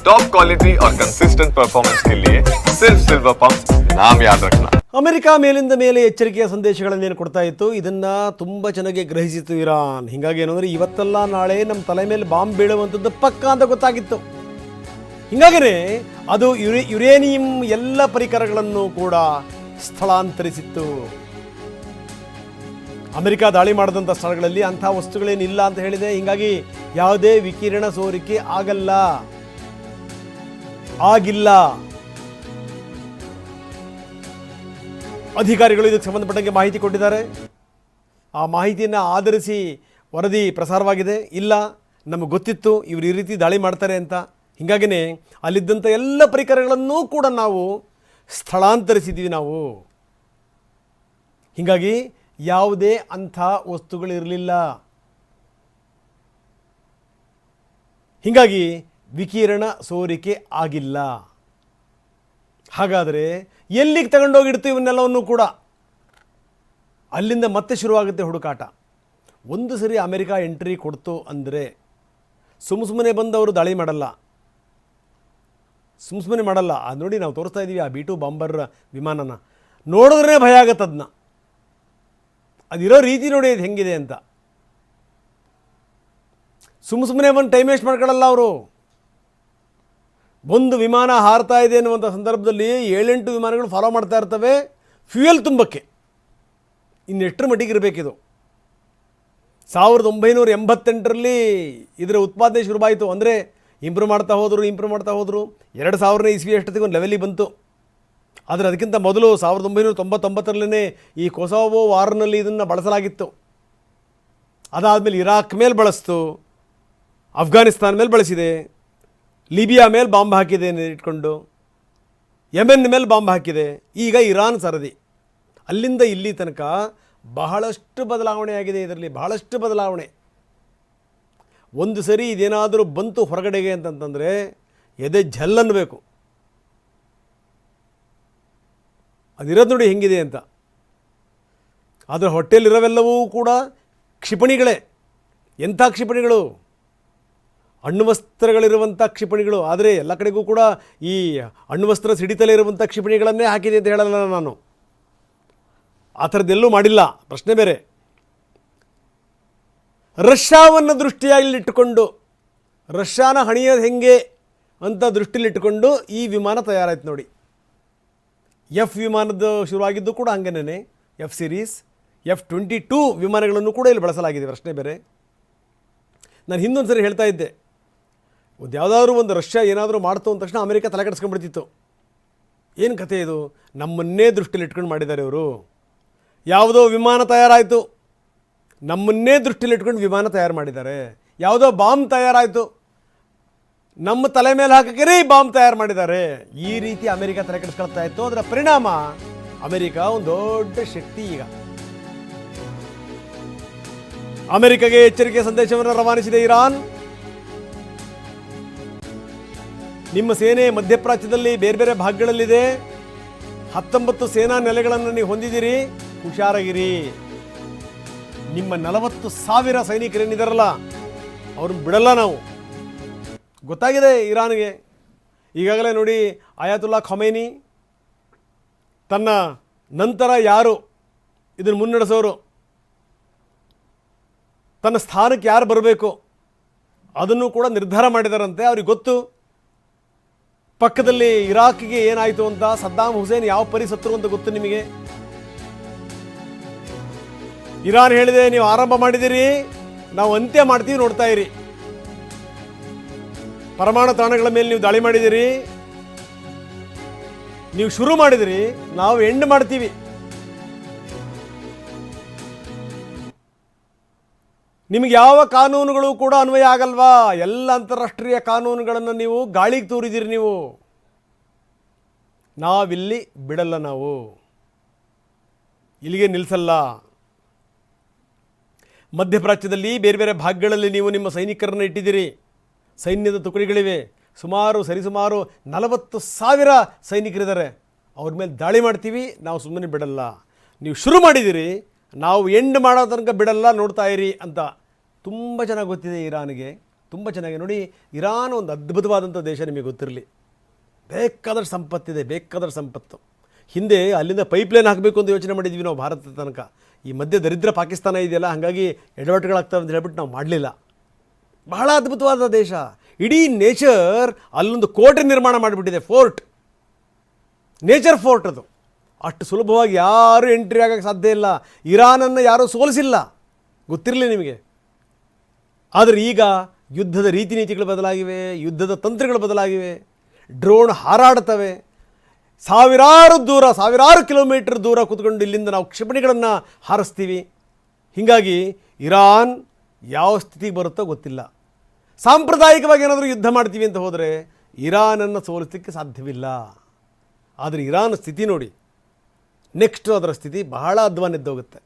Top quality और consistent performance के लिए सिर्फ सिल्वर पंप नाम याद रखना ಅಮೆರಿಕ ಮೇಲಿಂದ ಮೇಲೆ ಎಚ್ಚರಿಕೆಯ ಸಂದೇಶಗಳನ್ನೇನು ಕೊಡ್ತಾ ಇತ್ತು ಇದನ್ನ ತುಂಬ ಚೆನ್ನಾಗಿ ಗ್ರಹಿಸಿತು ಇರಾನ್ ಹೀಗಾಗಿ ಏನಂದ್ರೆ ಇವತ್ತೆಲ್ಲ ನಾಳೆ ನಮ್ಮ ತಲೆ ಮೇಲೆ ಬಾಂಬ್ ಬೀಳುವಂಥದ್ದು ಪಕ್ಕ ಅಂತ ಗೊತ್ತಾಗಿತ್ತು ಹೀಗಾಗಿನೇ ಅದು ಯುರೇ ಯುರೇನಿಯಂ ಎಲ್ಲ ಪರಿಕರಗಳನ್ನು ಕೂಡ ಸ್ಥಳಾಂತರಿಸಿತ್ತು ಅಮೆರಿಕ ದಾಳಿ ಮಾಡಿದಂಥ ಸ್ಥಳಗಳಲ್ಲಿ ಅಂಥ ವಸ್ತುಗಳೇನಿಲ್ಲ ಅಂತ ಹೇಳಿದೆ ಹೀಗಾಗಿ ಯಾವುದೇ ವಿಕಿರಣ ಸೋರಿಕೆ ಆಗಲ್ಲ ಆಗಿಲ್ಲ. ಅಧಿಕಾರಿಗಳು ಇದಕ್ಕೆ ಸಂಬಂಧಪಟ್ಟಂಗೆ ಮಾಹಿತಿ ಕೊಟ್ಟಿದ್ದಾರೆ. ಆ ಮಾಹಿತಿಯನ್ನು ಆಧರಿಸಿ ವರದಿ ಪ್ರಸಾರವಾಗಿದೆ. ಇಲ್ಲ, ನಮಗೆ ಗೊತ್ತಿತ್ತು, ಇವರು ಈ ರೀತಿ ದಾಳಿ ಮಾಡ್ತಾರೆ ಅಂತ. ಹೀಗಾಗಿನೇ ಅಲ್ಲಿದ್ದಂಥ ಎಲ್ಲ ಪರಿಕರಗಳನ್ನೂ ಕೂಡ ನಾವು ಸ್ಥಳಾಂತರಿಸಿದ್ದೀವಿ ನಾವು. ಹೀಗಾಗಿ ಯಾವುದೇ ಅಂಥ ವಸ್ತುಗಳಿರಲಿಲ್ಲ. ಹೀಗಾಗಿ ವಿಕಿರಣ ಸೋರಿಕೆ ಆಗಿಲ್ಲ. ಹಾಗಾದರೆ ಎಲ್ಲಿಗೆ ತಗೊಂಡೋಗಿಡ್ತು ಇವನ್ನೆಲ್ಲವನ್ನು ಕೂಡ? ಅಲ್ಲಿಂದ ಮತ್ತೆ ಶುರುವಾಗುತ್ತೆ ಹುಡುಕಾಟ. ಒಂದು ಸರಿ ಅಮೆರಿಕ ಎಂಟ್ರಿ ಕೊಡ್ತು ಅಂದರೆ ಸುಮ್ಮ ಸುಮ್ಮನೆ ಬಂದವರು ದಾಳಿ ಮಾಡಲ್ಲ. ಸುಮ್ಮ ಸುಮ್ಮನೆ ಮಾಡಲ್ಲ. ಅದು ನೋಡಿ ನಾವು ತೋರಿಸ್ತಾ ಇದ್ದೀವಿ ಆ ಬಿ ಟು ಬಾಂಬರ್ ವಿಮಾನನ. ನೋಡಿದ್ರೆ ಭಯ ಆಗತ್ತೆ ಅದನ್ನ ಅದಿರೋ ರೀತಿ ನೋಡಿ ಅದು ಹೆಂಗಿದೆ ಅಂತ. ಸುಮ್ಮ ಸುಮ್ಮನೆ ಬಂದು ಟೈಮ್ ವೇಸ್ಟ್ ಮಾಡ್ಕೊಳ್ಳಲ್ಲ ಅವರು. ಒಂದು ವಿಮಾನ ಹಾರ್ತಾ ಇದೆ ಅನ್ನುವಂಥ ಸಂದರ್ಭದಲ್ಲಿ ಏಳೆಂಟು ವಿಮಾನಗಳು ಫಾಲೋ ಮಾಡ್ತಾ ಇರ್ತವೆ. ಫ್ಯೂಯಲ್ ತುಂಬಕ್ಕೆ. ಇನ್ನೆಷ್ಟರ ಮಟ್ಟಿಗೆ ಇರಬೇಕಿದು? ಸಾವಿರದ ಒಂಬೈನೂರ ಎಂಬತ್ತೆಂಟರಲ್ಲಿ ಇದರ ಉತ್ಪಾದನೆ ಶುರುವಾಯಿತು. ಅಂದರೆ ಇಂಪ್ರೂವ್ ಮಾಡ್ತಾ ಹೋದರು ಇಂಪ್ರೂವ್ ಮಾಡ್ತಾ ಹೋದರು. ಎರಡು ಸಾವಿರನೇ ಇಸ್ವಿ ಅಷ್ಟೊತ್ತಿಗೆ ಒಂದು ಲೆವೆಲಿಗೆ ಬಂತು. ಆದರೆ ಅದಕ್ಕಿಂತ ಮೊದಲು ಸಾವಿರದ ಒಂಬೈನೂರ ತೊಂಬತ್ತೊಂಬತ್ತರಲ್ಲೇ ಈ ಕೊಸೋವೋ ವಾರ್ನಲ್ಲಿ ಇದನ್ನು ಬಳಸಲಾಗಿತ್ತು. ಅದಾದಮೇಲೆ ಇರಾಕ್ ಮೇಲೆ ಬಳಸ್ತು. ಅಫ್ಘಾನಿಸ್ತಾನ್ ಮೇಲೆ ಬಳಸಿದೆ. ಲಿಬಿಯಾ ಮೇಲೆ ಬಾಂಬ್ ಹಾಕಿದೆ ಇಟ್ಕೊಂಡು ಯಮೆನ್ ಮೇಲೆ ಬಾಂಬ್ ಹಾಕಿದೆ. ಈಗ ಇರಾನ್ ಸರದಿ. ಅಲ್ಲಿಂದ ಇಲ್ಲಿ ತನಕ ಬಹಳಷ್ಟು ಬದಲಾವಣೆ ಆಗಿದೆ ಇದರಲ್ಲಿ, ಬಹಳಷ್ಟು ಬದಲಾವಣೆ. ಒಂದು ಸರಿ ಇದೇನಾದರೂ ಬಂತು ಹೊರಗಡೆಗೆ ಅಂತಂತಂದರೆ ಎದೆ ಝಲ್ ಅನ್ನಬೇಕು. ಅದಿರೋದು ನೋಡಿ ಹೆಂಗಿದೆ ಅಂತ. ಆದರೆ ಹೊಟ್ಟೆಯಲ್ಲಿರೋವೆಲ್ಲವೂ ಕೂಡ ಕ್ಷಿಪಣಿಗಳೇ. ಎಂಥ ಕ್ಷಿಪಣಿಗಳು? ಅಣ್ವಸ್ತ್ರಗಳಿರುವಂಥ ಕ್ಷಿಪಣಿಗಳು. ಆದರೆ ಎಲ್ಲ ಕಡೆಗೂ ಕೂಡ ಈ ಅಣ್ವಸ್ತ್ರ ಸಿಡಿತಲೇ ಇರುವಂಥ ಕ್ಷಿಪಣಿಗಳನ್ನೇ ಹಾಕಿದೆ ಅಂತ ಹೇಳಲ್ಲ ನಾನು. ಆ ಥರದ್ದೆಲ್ಲೂ ಮಾಡಿಲ್ಲ. ಪ್ರಶ್ನೆ ಬೇರೆ. ರಷ್ಯಾವನ್ನು ದೃಷ್ಟಿಯಲ್ಲಿಟ್ಟುಕೊಂಡು ರಷ್ಯಾನ ಹಣಿಯೋದು ಹೆಂಗೆ ಅಂತ ದೃಷ್ಟಿಯಲ್ಲಿಟ್ಟುಕೊಂಡು ಈ ವಿಮಾನ ತಯಾರಾಯ್ತು ನೋಡಿ. ಎಫ್ ವಿಮಾನದ ಶುರುವಾಗಿದ್ದು ಕೂಡ ಹಂಗೇನೆ F series, F twenty two ವಿಮಾನಗಳನ್ನು ಕೂಡ ಇಲ್ಲಿ ಬಳಸಲಾಗಿದೆ. ಪ್ರಶ್ನೆ ಬೇರೆ. ನಾನು ಹಿಂದೊಂದು ಸರಿ ಹೇಳ್ತಾ ಇದ್ದೆ. ಒಂದು ಯಾವುದಾದ್ರೂ ಒಂದು ರಷ್ಯಾ ಏನಾದರೂ ಮಾಡ್ತು ಅಂದ ತಕ್ಷಣ ಅಮೆರಿಕ ತಲೆ ಕೆಡಿಸ್ಕೊಂಡ್ಬಿಡ್ತಿತ್ತು. ಏನು ಕಥೆ ಇದು? ನಮ್ಮನ್ನೇ ದೃಷ್ಟಿಯಲ್ಲಿ ಇಟ್ಕೊಂಡು ಮಾಡಿದ್ದಾರೆ ಇವರು. ಯಾವುದೋ ವಿಮಾನ ತಯಾರಾಯಿತು. ನಮ್ಮನ್ನೇ ದೃಷ್ಟಿಯಲ್ಲಿ ಇಟ್ಕೊಂಡು ವಿಮಾನ ತಯಾರು ಮಾಡಿದ್ದಾರೆ. ಯಾವುದೋ ಬಾಂಬ್ ತಯಾರಾಯಿತು. ನಮ್ಮ ತಲೆ ಮೇಲೆ ಹಾಕಕ್ಕೆ ಬಾಂಬ್ ತಯಾರು ಮಾಡಿದ್ದಾರೆ. ಈ ರೀತಿ ಅಮೆರಿಕ ತಲೆ ಕೆಡಿಸ್ಕೊಳ್ತಾ ಇತ್ತು. ಅದರ ಪರಿಣಾಮ ಅಮೆರಿಕ ಒಂದು ದೊಡ್ಡ ಶಕ್ತಿ ಈಗ. ಅಮೆರಿಕಗೆ ಎಚ್ಚರಿಕೆ ಸಂದೇಶವನ್ನು ರವಾನಿಸಿದೆ ಇರಾನ್. ನಿಮ್ಮ ಸೇನೆ ಮಧ್ಯಪ್ರಾಚ್ಯದಲ್ಲಿ ಬೇರೆ ಬೇರೆ ಭಾಗಗಳಲ್ಲಿದೆ. ಹತ್ತೊಂಬತ್ತು ಸೇನಾ ನೆಲೆಗಳನ್ನು ನೀವು ಹೊಂದಿದ್ದೀರಿ. ಹುಷಾರಾಗಿರಿ. ನಿಮ್ಮ ನಲವತ್ತು ಸಾವಿರ ಸೈನಿಕರೇನಿದಾರಲ್ಲ, ಅವ್ರನ್ನ ಬಿಡಲ್ಲ ನಾವು. ಗೊತ್ತಾಗಿದೆ ಇರಾನ್ಗೆ. ಈಗಾಗಲೇ ನೋಡಿ ಆಯಾತುಲ್ಲಾ ಖಮೈನಿ, ತನ್ನ ನಂತರ ಯಾರು? ಇದನ್ನು ಮುನ್ನಡೆಸೋರು. ತನ್ನ ಸ್ಥಾನಕ್ಕೆ ಯಾರು ಬರಬೇಕು? ಅದನ್ನು ಕೂಡ ನಿರ್ಧಾರ ಮಾಡಿದಾರಂತೆ, ಅವ್ರಿಗೆ ಗೊತ್ತು. ಪಕ್ಕದಲ್ಲಿ ಇರಾಕ್ಗೆ ಏನಾಯಿತು ಅಂತ ಸದ್ದಾಮ್ ಹುಸೇನ್ ಯಾವ ಪರಿ ಸತ್ರು ಅಂತ ಗೊತ್ತು ನಿಮಗೆ? ಇರಾನ್ ಹೇಳಿದೆ, ನೀವು ಆರಂಭ ಮಾಡಿದಿರಿ, ನಾವು ಅಂತ್ಯ ಮಾಡ್ತೀವಿ, ನೋಡ್ತಾ ಇರಿ. ಪರಮಾಣು ತಾಣಗಳ ಮೇಲೆ ನೀವು ದಾಳಿ ಮಾಡಿದಿರಿ. ನೀವು ಶುರು ಮಾಡಿದಿರಿ, ನಾವು ಎಂಡ್ ಮಾಡ್ತೀವಿ. ನಿಮಗೆ ಯಾವ ಕಾನೂನುಗಳು ಕೂಡ ಅನ್ವಯ ಆಗಲ್ವಾ? ಎಲ್ಲ ಅಂತಾರಾಷ್ಟ್ರೀಯ ಕಾನೂನುಗಳನ್ನು ನೀವು ಗಾಳಿಗೆ ತೂರಿದಿರಿ ನೀವು. ನಾವಿಲ್ಲಿ ಬಿಡಲ್ಲ ನಾವು. ಇಲ್ಲಿಗೆ ನಿಲ್ಲಿಸಲ್ಲ ಮಧ್ಯಪ್ರಾಚ್ಯದಲ್ಲಿ ಬೇರೆ ಬೇರೆ ಭಾಗಗಳಲ್ಲಿ ನೀವು ನಿಮ್ಮ ಸೈನಿಕರನ್ನು ಇಟ್ಟಿದ್ದೀರಿ. ಸೈನ್ಯದ ತುಕಡಿಗಳಿವೆ. ಸುಮಾರು, ಸರಿಸುಮಾರು ನಲವತ್ತು ಸಾವಿರ ಸೈನಿಕರಿದ್ದಾರೆ. ಅವ್ರ ಮೇಲೆ ದಾಳಿ ಮಾಡ್ತೀವಿ, ನಾವು ಸುಮ್ಮನೆ ಬಿಡಲ್ಲ. ನೀವು ಶುರು ಮಾಡಿದ್ದೀರಿ, ನಾವು ಎಂಡ್ ಮಾಡೋ ತನಕ ಬಿಡಲ್ಲ, ನೋಡ್ತಾ ಇರಿ ಅಂತ. ತುಂಬ ಚೆನ್ನಾಗಿ ಗೊತ್ತಿದೆ ಇರಾನ್ಗೆ, ತುಂಬ ಚೆನ್ನಾಗಿ ನೋಡಿ, ಇರಾನ್ ಒಂದು ಅದ್ಭುತವಾದಂಥ ದೇಶ ನಿಮಗೆ ಗೊತ್ತಿರಲಿ. ಬೇಕಾದಷ್ಟು ಸಂಪತ್ತಿದೆ, ಬೇಕಾದಷ್ಟು ಸಂಪತ್ತು. ಹಿಂದೆ ಅಲ್ಲಿಂದ ಪೈಪ್ಲೈನ್ ಹಾಕಬೇಕು ಅಂತ ಯೋಚನೆ ಮಾಡಿದ್ವಿ ನಾವು ಭಾರತದ ತನಕ. ಈ ಮಧ್ಯೆ ದರಿದ್ರ ಪಾಕಿಸ್ತಾನ ಇದೆಯಲ್ಲ, ಹಾಗಾಗಿ ಎಡವಟ್ಟುಗಳಾಗ್ತವೆ ಅಂತ ಹೇಳ್ಬಿಟ್ಟು ನಾವು ಮಾಡಲಿಲ್ಲ. ಬಹಳ ಅದ್ಭುತವಾದ ದೇಶ. ಇಡೀ ನೇಚರ್ ಅಲ್ಲೊಂದು ಕೋಟೆ ನಿರ್ಮಾಣ ಮಾಡಿಬಿಟ್ಟಿದೆ, ಫೋರ್ಟ್. ನೇಚರ್ ಫೋರ್ಟ್ ಅದು. ಅಷ್ಟು ಸುಲಭವಾಗಿ ಯಾರೂ ಎಂಟ್ರಿ ಆಗೋಕ್ಕೆ ಸಾಧ್ಯ ಇಲ್ಲ. ಇರಾನನ್ನು ಯಾರೂ ಸೋಲಿಸಿಲ್ಲ. ಗೊತ್ತಿರಲಿ ನಿಮಗೆ? ಆದರೆ ಈಗ ಯುದ್ಧದ ರೀತಿ ನೀತಿಗಳು ಬದಲಾಗಿವೆ, ಯುದ್ಧದ ತಂತ್ರಗಳು ಬದಲಾಗಿವೆ ಡ್ರೋನ್ ಹಾರಾಡ್ತವೆ. ಸಾವಿರಾರು ದೂರ, ಸಾವಿರಾರು ಕಿಲೋಮೀಟರ್ ದೂರ ಕೂತ್ಕೊಂಡು ಇಲ್ಲಿಂದ ನಾವು ಕ್ಷಿಪಣಿಗಳನ್ನು ಹಾರಿಸ್ತೀವಿ. ಹೀಗಾಗಿ ಇರಾನ್ ಯಾವ ಸ್ಥಿತಿಗೆ ಬರುತ್ತೋ ಗೊತ್ತಿಲ್ಲ. ಸಾಂಪ್ರದಾಯಿಕವಾಗಿ ಏನಾದರೂ ಯುದ್ಧ ಮಾಡ್ತೀವಿ ಅಂತ ಹೋದರೆ ಇರಾನನ್ನು ಸೋಲಿಸಲಿಕ್ಕೆ ಸಾಧ್ಯವಿಲ್ಲ. ಆದರೆ ಇರಾನ್ ಸ್ಥಿತಿ ನೋಡಿ ನೆಕ್ಸ್ಟ್ ಅದರ ಸ್ಥಿತಿ ಬಹಳ ಅಧ್ವಾನೆದ್ದೋಗುತ್ತೆ